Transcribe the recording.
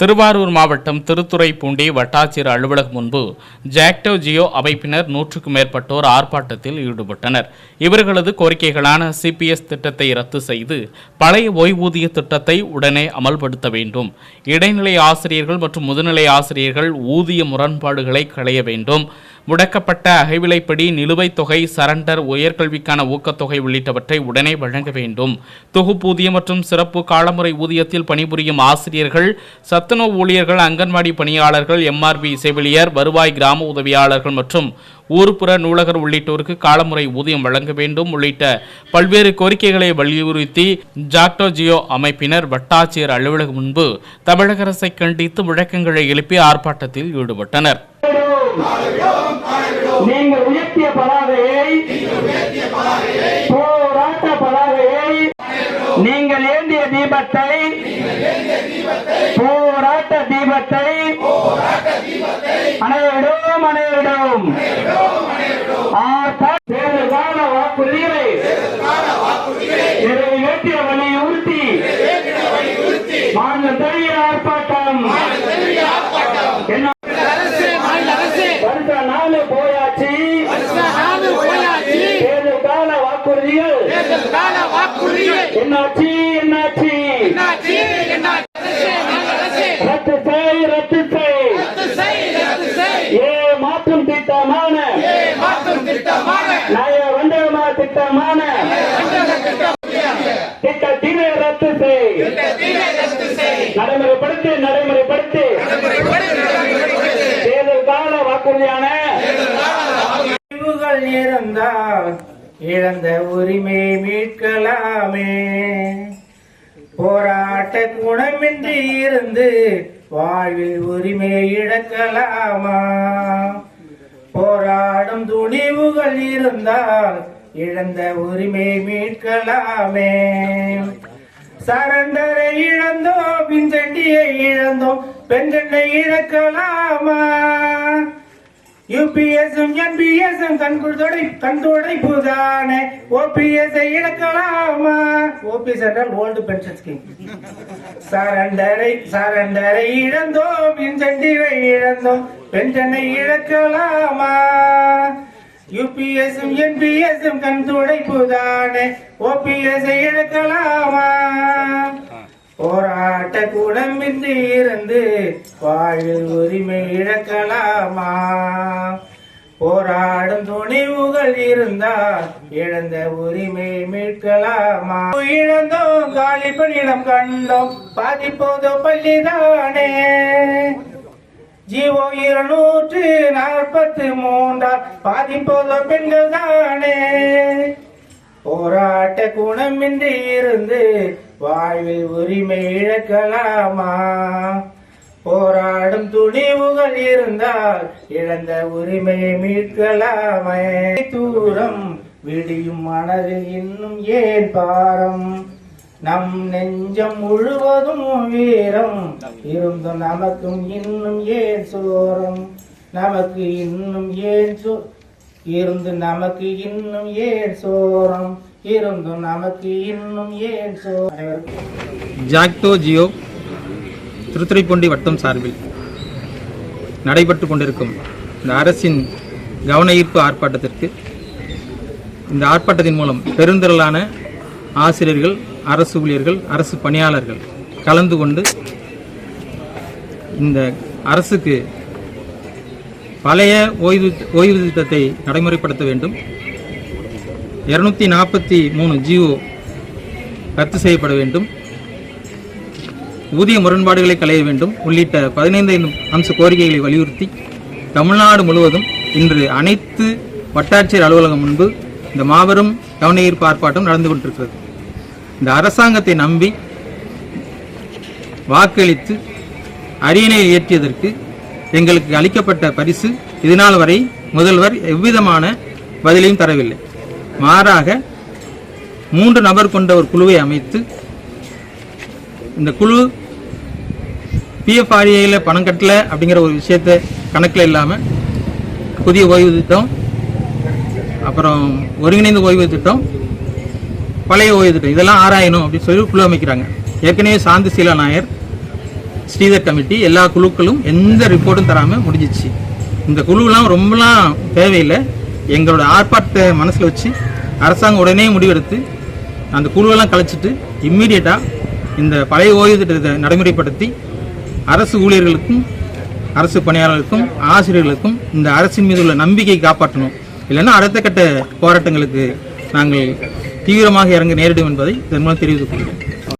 திருவாரூர் மாவட்டம் திருத்துறைப்பூண்டி வட்டாட்சியர் அலுவலகம் முன்பு ஜாக்டோ ஜியோ அமைப்பினர் நூற்றுக்கும் மேற்பட்டோர் ஆர்ப்பாட்டத்தில் ஈடுபட்டனர். இவர்களது கோரிக்கைகளான சிபிஎஸ் திட்டத்தை ரத்து செய்து பழைய ஓய்வூதிய திட்டத்தை உடனே அமல்படுத்த வேண்டும். இடைநிலை ஆசிரியர்கள் மற்றும் முதுநிலை ஆசிரியர்கள் ஊதிய முரண்பாடுகளை களைய வேண்டும். முடக்கப்பட்ட அகைவிலைப்படி நிலுவைத் தொகை சரண்டர் உயர்கல்விக்கான ஊக்கத்தொகை உள்ளிட்டவற்றை உடனே வழங்க வேண்டும். தொகுப்பூதியம் மற்றும் சிறப்பு காலமுறை ஊதியத்தில் பணிபுரியும் ஆசிரியர்கள் சத்துணவு ஊழியர்கள் அங்கன்வாடி பணியாளர்கள் எம்ஆர்பி செவிலியர் வருவாய் கிராம உதவியாளர்கள் மற்றும் ஊர்ப்புற நூலகர் உள்ளிட்டோருக்கு காலமுறை ஊதியம் வழங்க வேண்டும். உள்ளிட்ட பல்வேறு கோரிக்கைகளை வலியுறுத்தி ஜாக்டோ ஜியோ அமைப்பினர் வட்டாட்சியர் அலுவலகம் முன்பு தமிழக அரசை கண்டித்து முழக்கங்களை எழுப்பி ஆர்ப்பாட்டத்தில் ஈடுபட்டனர். நீங்கள் உயர்த்திய பதாகையை போராட்ட பதாகையை நீங்கள் ஏந்திய தீபத்தை போராட்ட தீபத்தை அனைவரும் அனைவரும் ஆர்ப்பாட்ட தேர்தல் கால வாக்குறுதிகளை நிறைவேற்றிய வலியுறுத்தி மாநில தழுவிய ஆர்ப்பாட்டம் என்ன வருஷ நாலு போயாச்சு தேர்தல் கால வாக்குறுதிகள். என்னாச்சு என்னாச்சு? ரத்து செய் ரத்து செய் ஏ மாற்றும் திட்டமான. நய வண்டமா திட்டமான. திட்டத்தினை ரத்து செய் நடைமுறைப்படுத்தி நடைமுறைப்படுத்தி. தேர்தல் கால வாக்குறுதியான. முடிவுகள் இருந்தால் இழந்த உரிமை மீட்கலாமே. போராட்ட குணமின்றி இருந்து வாழ்வில் உரிமை இழக்கலாமா? போராடும் துணிவுகள் இருந்தால் இழந்த உரிமை மீட்கலாமே. சரண்டரை இழந்தோம் பின்சண்டியை இழந்தோம் பெண்சண்டை இழக்கலாமா? யூபிஎஸும் என்பிஎஸும் கண்குடை கண்துடைப்புதானே ஓபிஎஸ் இழக்கலாமா? ஓபிஎஸ் என்றால் ஓல்டு பென்ஷன் ஸ்கீம் சரண்டரை சரண்டரை இழந்தோம் இன்சென்டிவை இழந்தோம். பென்ஷனை இழக்கலாமா? யூபிஎஸும் என்பிஎஸும் கண் துடைப்புதானே ஓபிஎஸ் இழக்கலாமா? போராட்ட குணமின்றி இருந்து வாழ்வில் உரிமை இழக்கலாமா? போராடும் துணிவுகள் இருந்தால் இழந்த உரிமை மீட்கலாமா? இழந்தோம் காலி பணியிடம் கண்டோம் பாதிப்போதோ பள்ளிதானே? ஜீவோ இருநூற்று நாற்பத்தி மூன்றால் பாதிப்போதோ பெண்கள் தானே போராட்ட குணமின்றி இருந்து வாழ்வில் உரிமை இழக்கலாமா? போராடும் துணிவுகள் இருந்தால் இழந்த உரிமையை மீட்கலாமே. தூரம் விடியும் மனதில் இன்னும் ஏன் பாரம்? நம் நெஞ்சம் முழுவதும் வீரம். இருந்தும் நமக்கும் இன்னும் ஏன் சோரம்? நமக்கு இன்னும் ஏன் சோ இருந்து நமக்கு இன்னும் ஏன் சோரம்? இருந்தும் நமக்கு இன்னும் ஏன் சோ ஜாக்டோ ஜியோ திருத்துறைப்பூண்டி வட்டம் சார்பில் நடைபெற்று கொண்டிருக்கும் இந்த அரசின் கவன ஈர்ப்பு ஆர்ப்பாட்டத்திற்கு இந்த ஆர்ப்பாட்டத்தின் மூலம் பெருந்திரளான ஆசிரியர்கள் அரசு ஊழியர்கள் அரசு பணியாளர்கள் கலந்து கொண்டு இந்த அரசுக்கு பழைய ஓய்வு ஓய்வு திட்டத்தை நடைமுறைப்படுத்த வேண்டும். இருநூத்தி நாற்பத்தி மூணு ஜிஓ ரத்து செய்யப்பட வேண்டும். ஊதிய முரண்பாடுகளை களைய வேண்டும். உள்ளிட்ட பதினைந்து அம்ச கோரிக்கைகளை வலியுறுத்தி தமிழ்நாடு முழுவதும் இன்று அனைத்து வட்டாட்சியர் அலுவலகம் முன்பு இந்த மாபெரும் கவனஈர்ப்பு ஆர்ப்பாட்டம் நடந்து கொண்டிருக்கிறது. இந்த அரசாங்கத்தை நம்பி வாக்களித்து அரியணை இயற்றியதற்கு எங்களுக்கு அளிக்கப்பட்ட பரிசு இதுநாள் வரை முதல்வர் எவ்விதமான பதிலையும் தரவில்லை. மாறாக மூன்று நபர் கொண்ட ஒரு குழுவை அமைத்து இந்த குழு பிஎஃப்ஆர்ஏயில் பணம் கட்டல அப்படிங்கிற ஒரு விஷயத்தை கணக்கில் இல்லாமல் புதிய ஓய்வு திட்டம் அப்புறம் ஒருங்கிணைந்த ஓய்வு திட்டம் பழைய ஓய்வு திட்டம் இதெல்லாம் ஆராயணும் அப்படின்னு சொல்லி குழு அமைக்கிறாங்க. ஏற்கனவே சாந்தி சீலா நாயர் ஸ்ரீதர் கமிட்டி எல்லா குழுக்களும் எந்த ரிப்போர்ட்டும் தராமல் முடிஞ்சிச்சு. இந்த குழுலாம் ரொம்பலாம் தேவையில்லை. எங்களோட ஆர்ப்பாட்டத்தை மனசில் வச்சு அரசாங்கம் உடனே முடிவெடுத்து அந்த குழுவெல்லாம் கலைச்சிட்டு இம்மீடியட்டாக இந்த பழைய ஓய்வு திட்டத்தை நடைமுறைப்படுத்தி அரசு ஊழியர்களுக்கும் அரசு பணியாளர்களுக்கும் ஆசிரியர்களுக்கும் இந்த அரசின் மீது உள்ள நம்பிக்கையை காப்பாற்றணும். இல்லைன்னா அடுத்த கட்ட போராட்டங்களுக்கு நாங்கள் தீவிரமாக இறங்க நேரிடும் என்பதை இதன் மூலம் தெரிவித்துக் கொள்கிறேன்.